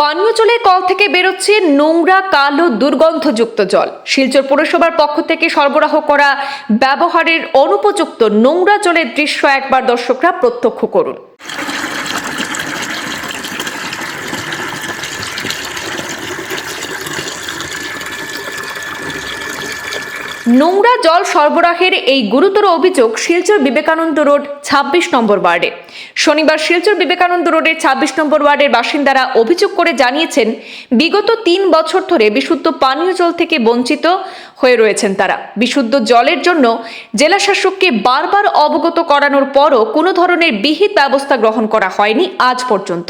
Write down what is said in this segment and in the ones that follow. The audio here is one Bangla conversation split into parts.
পানীয় জলের কল থেকে বেরোচ্ছে নোংরা, কালো, দুর্গন্ধযুক্ত জল। শিলচর পৌরসভার পক্ষ থেকে সরবরাহ করা ব্যবহারের অনুপযুক্ত নোংরা জলের দৃশ্য একবার দর্শকরা প্রত্যক্ষ করুন। নোংরা জল সরবরাহের এই গুরুতর অভিযোগ শিলচর বিবেকানন্দ রোড ২৬ নম্বর ওয়ার্ডে। শনিবার শিলচর বিবেকানন্দ রোডের ২৬ নম্বর ওয়ার্ডের বাসিন্দারা অভিযোগ করে জানিয়েছেন, বিগত তিন বছর ধরে বিশুদ্ধ পানীয় জল থেকে বঞ্চিত হয়ে রয়েছেন তারা। বিশুদ্ধ জলের জন্য জেলা শাসককে বারবার অবগত করানোর পরও কোনো ধরনের বিহিত ব্যবস্থা গ্রহণ করা হয়নি আজ পর্যন্ত।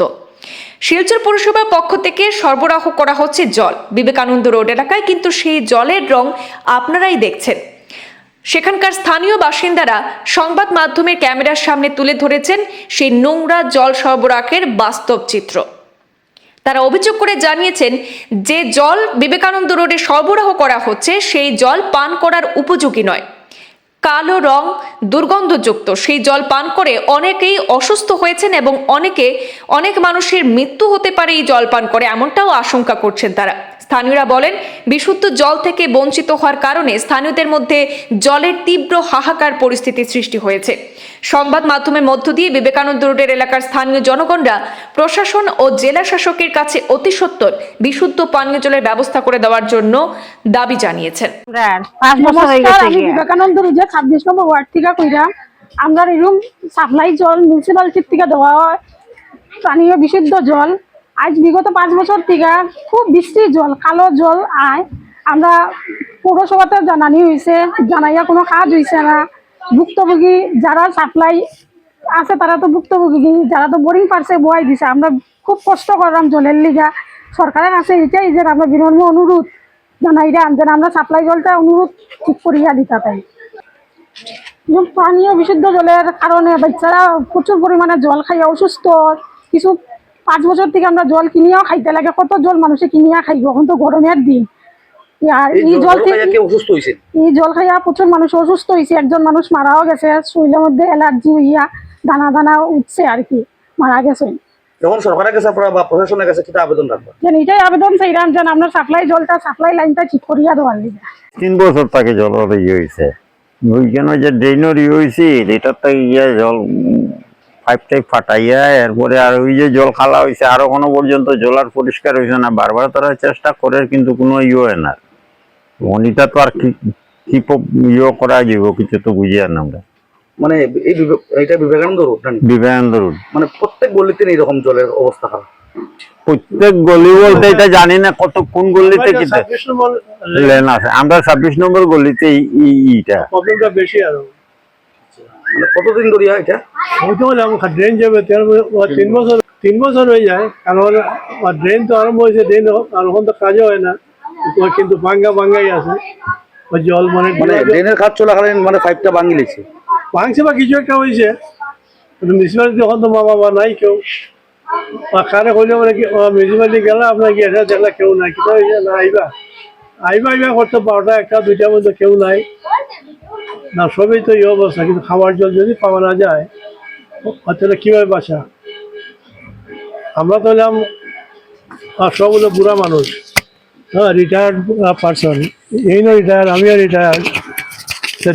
শিলচর পৌরসভার পক্ষ থেকে সরবরাহ করা হচ্ছে জল। বিবেকানন্দ রোড এলাকায় কিন্তু সেই জলের রং আপনারাই দেখছেন। সেখানকার স্থানীয় বাসিন্দারা সংবাদ মাধ্যমের ক্যামেরার সামনে তুলে ধরেছেন সেই নোংরা জল সরবরাহের বাস্তব চিত্র। তারা অভিযোগ করে জানিয়েছেন, যে জল বিবেকানন্দ রোডে সরবরাহ করা হচ্ছে, সেই জল পান করার উপযোগী নয়। কালো রং, দুর্গন্ধযুক্ত, সেই জল পান করে অনেকেই অসুস্থ হয়েছেন এবং অনেকে, অনেক মানুষের মৃত্যু হতে পারে এই জল পান করে, এমনটাও আশঙ্কা করছেন তারা। স্থানীয়রা বলেন বিশুদ্ধ জল থেকে বঞ্চিত হওয়ার কারণে স্থানীয়দের মধ্যে জলের তীব্র হাহাকার পরিস্থিতি সৃষ্টি হয়েছে। সংবাদ মাধ্যমের মধ্য দিয়ে বিবেকানন্দ রোডের এলাকার স্থানীয় জনগণরা প্রশাসন ও জেলা শাসকের কাছে অতি সত্বর বিশুদ্ধ পানীয় জলের ব্যবস্থা করে দেওয়ার জন্য দাবি জানিয়েছেন। হয়ে আমি বিবেকানন্দ রোডে ছাব্বিশ নম্বর ওয়ার্ড থেকে কইরা আমরা এরকম সাপ্লাই জল মিউনিসিপালিটির থেকে দেওয়া হয়। পানীয় বিশুদ্ধ জল আজ বিগত পাঁচ বছর থেকে খুব বৃষ্টির জল, কালো জল আয়। আমরা পৌরসভাতে জানানি হয়েছে জানাইয়া কোনো কাজ হয়েছে না। ভুক্তভোগী যারা সাপ্লাই আছে, তারা তো ভুক্তভোগী। যারা তো বোরিং পারছে বয়াই দিছে, আমরা খুব কষ্ট করলাম জলের লিগা। সরকারের কাছে এটাই যে আমরা বিনম্র অনুরোধ জানাই রে যেন আমরা সাপ্লাই জলটা অনুরোধ ঠিক করিয়া দিতে পাই পানীয় বিশুদ্ধ জলের কারণে বাচ্চারা প্রচুর পরিমাণে জল খাইয়া অসুস্থ। কিছু পাঁচ বছর থেকে আমরা জল কিনিয়াও খাইতে লাগে কত জল মানুষে কিনিয়া খাইব এখন তো গরমের দিন। আর এই জল থেকে অসুস্থ হয়েছে এই জল খাইয়া প্রচুর মানুষ অসুস্থ হয়েছে একজন মানুষ মারাও গেছে শরীরের মধ্যে অ্যালার্জি হইয়া দানা দানা উঠছে আর কি মারা গেছে। যখন সরকারের কাছে আপনারা বা প্রশাসনের কাছে কিটা আবেদন রাখবেন যেন এটাই আবেদন চাইলাম যেন আমরা সাপ্লাই জলটা সাপ্লাই লাইনটা ঠিক করিয়া দেওয়ার লিগে। তিন বছর তাকে জলের ইয়ে হয়েছে ওইখানে যে ড্রেনের ইয়ে হয়েছে এটার থেকে ইয়ে জল পাইপ টাইপ ফাটাইয়া এরপরে আর ওই যে জল খালা হয়েছে আরও কোনো পর্যন্ত জল আর পরিষ্কার হয়েছে না। বারবার তারা চেষ্টা করে কিন্তু কোনো ইয়ে হয় না। অনিতা তো আর কি ইয়ে করা যাব কিছু তো বুঝি আর না আমরা। মানে এই এইটা বিবেকানন্দ রোড বিবেকানন্দ রোড। মানে প্রত্যেক গলিতে এইরকম জলের অবস্থা খারাপ প্রত্যেক গলি বলতে এটা জানি না কত কোন গলিতে কিন্তু লেন আছে। আমরা ছাব্বিশ নম্বর গলিতে প্রবলেমটা বেশি আরও মানে কতদিন ধরে এটা? হলে আমার ড্রেন যাবে তিন বছর তিন বছর হয়ে যায় কারণ ড্রেন তো আরম্ভ হয়েছে ড্রেন আর এখন তো কাজও হয় না। তো কিন্তু ভাঙ্গা ভাঙ্গাই আছে। ওই জল মানে মানে ড্রেনের কাজ চলাকালীন মানে পাইপটা ভাঙি লেছে ভাঙছে বা কিছু একটা হয়েছে। মিউনিসিপালিটি এখন তো মা বাবা নাই কেউ। কারে কইলে মানে কি মিউনিসিপালিটি গেলে আপনার কি এটা দেখলে কেউ নাই? কিন্তু না আইবা। আইবা আইবা করতে বারোটা একটা দুইটার মধ্যে কেউ নাই। না, সবই তো এই অবস্থা, কিন্তু খাওয়ার জল যদি পাওয়া না যায় তাহলে কীভাবে বাসা আমরা তো হলাম সব হলো বুড়া মানুষ। হ্যাঁ রিটায়ার্ড পার্সন এই না রিটায়ার আমিও রিটায়ার্ড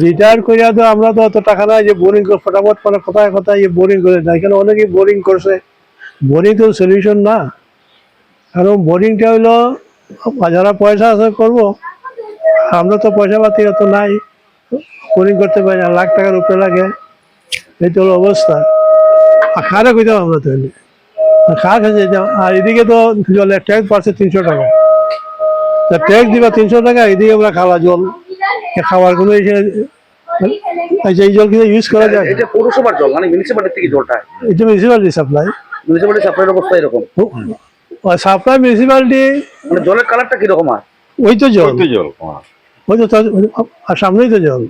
রিটায়ার করিয়া তো আমরা তো অত টাকা নাই যে বোরিং করে ফটাফট মানে কোথায় কোথায় ইয়ে বোরিং করে দেয়। কেন অনেকেই বোরিং করছে। বোরিং তো সলিউশন না। কারণ বোরিংটা হইল যারা পয়সা আছে করব, আমরা তো পয়সা পাতি অত নাই। বোরিং করতে পারি না লাখ টাকার উপরে লাগে। এই তো হলো অবস্থা। আর খারে কইতাম আমরা তাহলে? খাওয়া খেয়ে যেতাম। আর এদিকে তো জলের ট্যাক্স পাচ্ছে তিনশো টাকা। তা ট্যাক্স দিবা তিনশো টাকা এদিকে আমরা খাওয়া জল। খাওয়ার কোনো আচ্ছা এই জল কিন্তু ইউজ করা যায়। এটা পৌরসভার জল মানে মিউনিসিপালিটি থেকে জলটা? এটা মিউনিসিপালিটি সাপ্লাই মিউনিসিপালিটি সাপ্লাইয়ের অবস্থা এরকম। সাপ্লাই মিউনিসিপালিটি মানে জলের কালারটা কীরকম হয় ওই তো জল। জল ওই তো তার- আর সামনেই তো জল